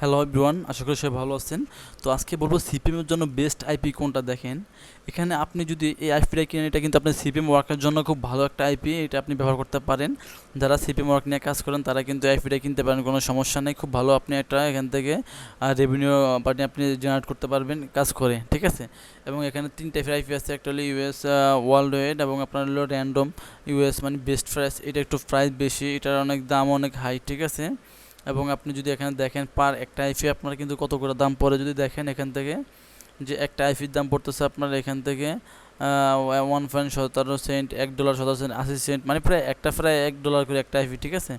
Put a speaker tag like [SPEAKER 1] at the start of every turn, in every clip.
[SPEAKER 1] Hello everyone আশা করি সবাই ভালো আছেন। তো আজকে বলব সিপিএমের জন্য বেস্ট আইপি কোনটা দেখেন। এখানে আপনি যদি এই আইপিটা কিনেন, এটা কিন্তু আপনার সিপিএম ওয়ার্কের জন্য খুব ভালো একটা আইপি এটা আপনি ব্যবহার করতে পারেন। যারা সিপিএম ওয়ার্ক নিয়ে কাজ করেন, তারা কিন্তু আইপিটা কিনতে পারেন, কোনো সমস্যা নেই। খুব ভালো আপনি একটা এখান থেকে রেভিনিউ পার্টি আপনি জেনারেট করতে পারবেন কাজ করে, ঠিক আছে? এবং এখানে তিন টাইপের আইপি আছে, একটা হলো ইউএস ওয়ার্ল্ড ওয়েড এবং আপনার হলো র্যান্ডম ইউএস মানে বেস্ট প্রাইস এটা একটু প্রাইস বেশি, এটার অনেক দাম অনেক হাই ঠিক আছে? এবং আপনি যদি এখানে দেখেন পার একটা আইফি আপনার কিন্তু কত করে দাম পড়ে যদি দেখেন এখান থেকে, যে একটা আইফির দাম পড়তেছে আপনার এখান থেকে ওয়ান পয়েন্ট সতেরো সেন্ট এক ডলার সতেরো সেন্ট আশি সেন্ট মানে প্রায় একটা, প্রায় এক ডলার করে একটা আইফি ঠিক আছে?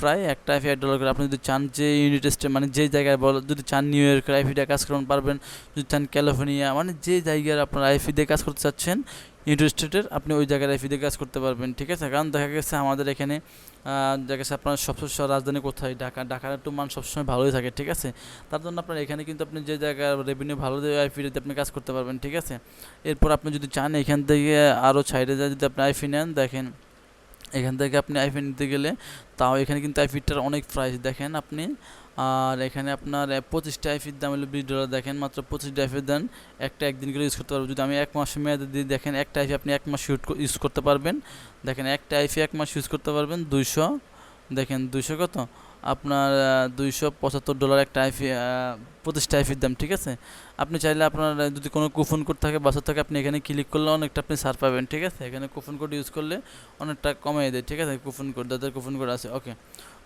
[SPEAKER 1] প্রায় একটা আইফি এক ডলার করে আপনি যদি চান যে ইউনিট স্টে মানে যে জায়গায় বল, যদি চান নিউ ইয়র্কের আইফিটা কাজ করুন পারবেন। যদি চান ক্যালিফোর্নিয়া মানে যে জায়গার আপনার আইফি দিয়ে কাজ করতে চাচ্ছেন ইউনাইটেড স্টেটের আপনি ওই জায়গায় দিয়ে কাজ করতে পারবেন, ঠিক আছে? কারণ দেখা গেছে আমাদের এখানে দেখা গেছে আপনার সবসময় রাজধানী কোথায়? ঢাকা, ঢাকার একটু মান সবসময় ভালোই থাকে, ঠিক আছে? তার জন্য আপনার এখানে কিন্তু আপনি যে জায়গায় রেভিনিউ ভালো দিয়ে আইফিতে আপনি কাজ করতে পারবেন, ঠিক আছে? এরপর আপনি যদি চান, এখান থেকে আরও সাইডে যায় যদি আপনি আইফি নেন, দেখেন, এখান থেকে আপনি আইফি নিতে গেলে, তাও এখানে কিন্তু আইফিটার অনেক প্রাইস দেখেন আপনি আর এখানে আপনার পঁচিশটা আইফির দাম হলো বিশ ডলার দেখেন, মাত্র পঁচিশটা আইফির দাম। একটা একদিন করে ইউজ করতে পারবেন যদি আমি এক মাস মেয়াদে দিয়ে দেখেন একটা আইফি আপনি এক মাস ইউজ করতে পারবেন। দেখেন একটা আইফি এক মাস ইউজ করতে পারবেন দুইশো। দেখেন দুইশো কত? আপনার দুইশো পঁচাত্তর ডলার একটা আইফি পঁচিশটা আইফির দাম, ঠিক আছে? আপনি চাইলে আপনার যদি কোনো কুপন কোড থাকে বাসার থাকে আপনি এখানে ক্লিক করলে অনেকটা আপনি সার পাবেন, ঠিক আছে? এখানে কুপন কোড ইউজ করলে অনেকটা কমিয়ে দেয়, ঠিক আছে? কুপন কোড যাদের কুপন কোড আছে ওকে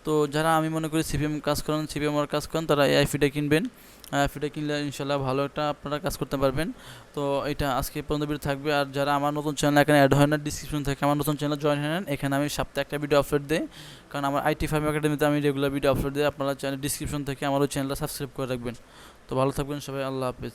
[SPEAKER 1] তো যারা আমি মনে করি সিপিএম কাজ করেন, সিপিএম কাজ করেন, তারা এই আইফিটা কিনবেন। আইফিটা কিনলে ইনশাল্লাহ ভালো একটা আপনারা কাজ করতে পারবেন। তো এটা আজকে পর্যন্ত ভিডিও থাকবে। আর যারা আমার নতুন চ্যানেল এখানে অ্যাড হয় না ডিসক্রিপশন থেকে, আমার নতুন চ্যানেল জয়েন হয়ে এখানে আমি সপ্তাহে একটা ভিডিও আপলোড দিই। কারণ আমার আইটি ফার্ম একাডেমিতে আমি রেগুলার ভিডিও আপলোড দিই। আপনারা চ্যানেল ডিসক্রিপশন থেকে আমার ওই চ্যানেলটা সাবস্ক্রাইব করে রাখবেন। তো ভালো থাকবেন সবাই, আল্লাহ হাফিজ।